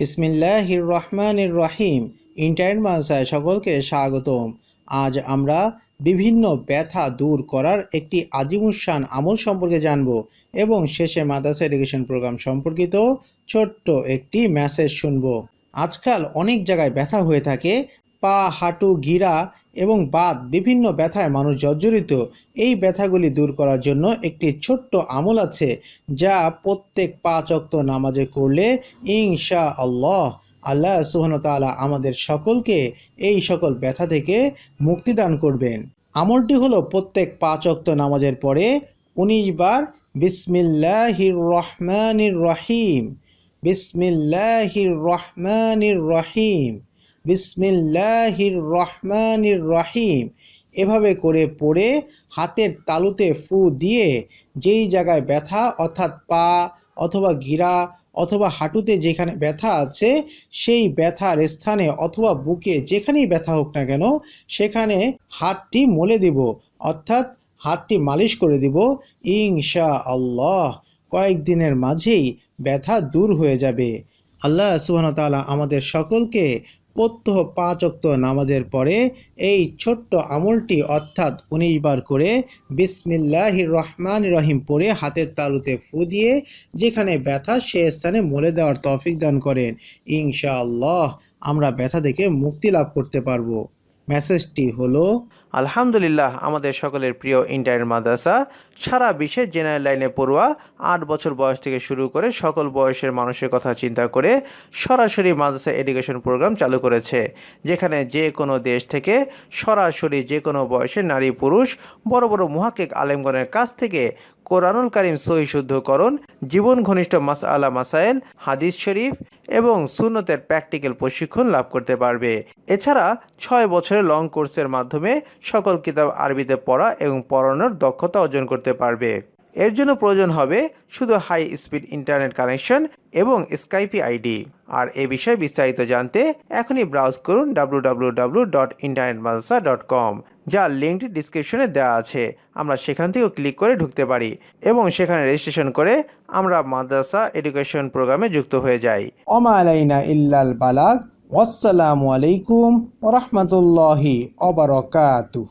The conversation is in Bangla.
ইসমিল্লাহির রহমানির রহিম ইন্টারনেট মাদ্রাসায় সকলকে স্বাগতম। আজ আমরা বিভিন্ন ব্যথা দূর করার একটি আজিমুসান আমল সম্পর্কে জানব এবং শেষে মাদ্রাসা এডুকেশন প্রোগ্রাম সম্পর্কিত ছোট্ট একটি মেসেজ শুনব। আজকাল অনেক জায়গায় ব্যথা হয়ে থাকে, পা, হাঁটু, গিরা এবং বাত বিভিন্ন ব্যথায় মানুষ জর্জরিত। এই ব্যথাগুলি দূর করার জন্য একটি ছোট্ট আমল আছে, যা প্রত্যেক পাঁচ অক্ত নামাজে করলে ইনশা আল্লাহ আল্লাহ সুবহানাহু আমাদের সকলকে এই সকল ব্যথা থেকে মুক্তি দান করবেন। আমলটি হলো প্রত্যেক পাঁচ অক্ত নামাজের পরে উনিশ বার বিসমিল্লাহির রহমানির রহিম, বিসমিল্লাহির রহমানির রহিম। বিসমিল্লাহির রহমানির রহিম এভাবে করে পড়ে হাতের তালুতে ফু দিয়ে যেই জায়গায় ব্যথা, অর্থাৎ পা অথবা গিরা অথবা হাঁটুতে যেখানে ব্যথা আছে, সেই ব্যথার স্থানে অথবা বুকে যেখানেই ব্যথা হোক না কেন, সেখানে হাতটি মলে দিব, অর্থাৎ হাতটি মালিশ করে দিব ইনশা আল্লাহ কয়েকদিনের মাঝেই ব্যথা দূর হয়ে যাবে। আল্লাহ সুবহান তাআলা আমাদের সকলকে প্রত্যহ পাঁচ অক্ত নামাজের পরে এই ছোট্ট আমলটি অর্থাৎ উনিশ বার করে বিসমিল্লাহির রহমান রহিম পরে হাতের তালুতে ফু দিয়ে যেখানে ব্যথা, সে স্থানে মরে দেওয়ার তৌফিক দান করেন। ইনশাআল্লাহ আমরা ব্যথা থেকে মুক্তি লাভ করতে পারব। মেসেজটি হলো, আলহামদুলিল্লাহ, আমাদের সকলের প্রিয় ইন্টারনেট মাদ্রাসা, সারা বিশ্বে জেনারেল লাইনে পড়ুয়া, আট বছর বয়স থেকে শুরু করে সকল বয়সের মানুষের কথা চিন্তা করে সরাসরি মাদ্রাসা এডুকেশন প্রোগ্রাম চালু করেছে, যেখানে যে কোনো দেশ থেকে সরাসরি যে কোনো বয়সের নারী পুরুষ, বড় বড় মুহাক্কিক আলেমগণের কাছ থেকে কোরআনুল কারিম সহি শুদ্ধকরণ জীবন ঘনিষ্ঠ মাস আলা মাসাইল, হাদিস শরীফ এবং সুন্নতের প্র্যাকটিক্যাল প্রশিক্ষণ লাভ করতে পারবে। এছাড়া ছয় বছরের লং কোর্সের মাধ্যমে সকল কিতাব আরবিতে পড়া এবং পড়ানোর দক্ষতা অর্জন করতে পারবে। এর জন্য প্রয়োজন হবে শুধু হাই স্পিড ইন্টারনেট কানেকশন এবং স্কাইপি আইডি আর এ বিষয়ে বিস্তারিত জানতে এখনই ব্রাউজ করুন কম যার লিঙ্কটি ডিসক্রিপশনে দেওয়া আছে। আমরা সেখান থেকেও ক্লিক করে ঢুকতে পারি এবং সেখানে রেজিস্ট্রেশন করে আমরা মাদ্রাসা এডুকেশন প্রোগ্রামে যুক্ত হয়ে যাই। অমা আলাইনা ইল্লাল বালাগ, ওয়াসসালামু আলাইকুম ওরহমতুল্লাহি অবরকাতু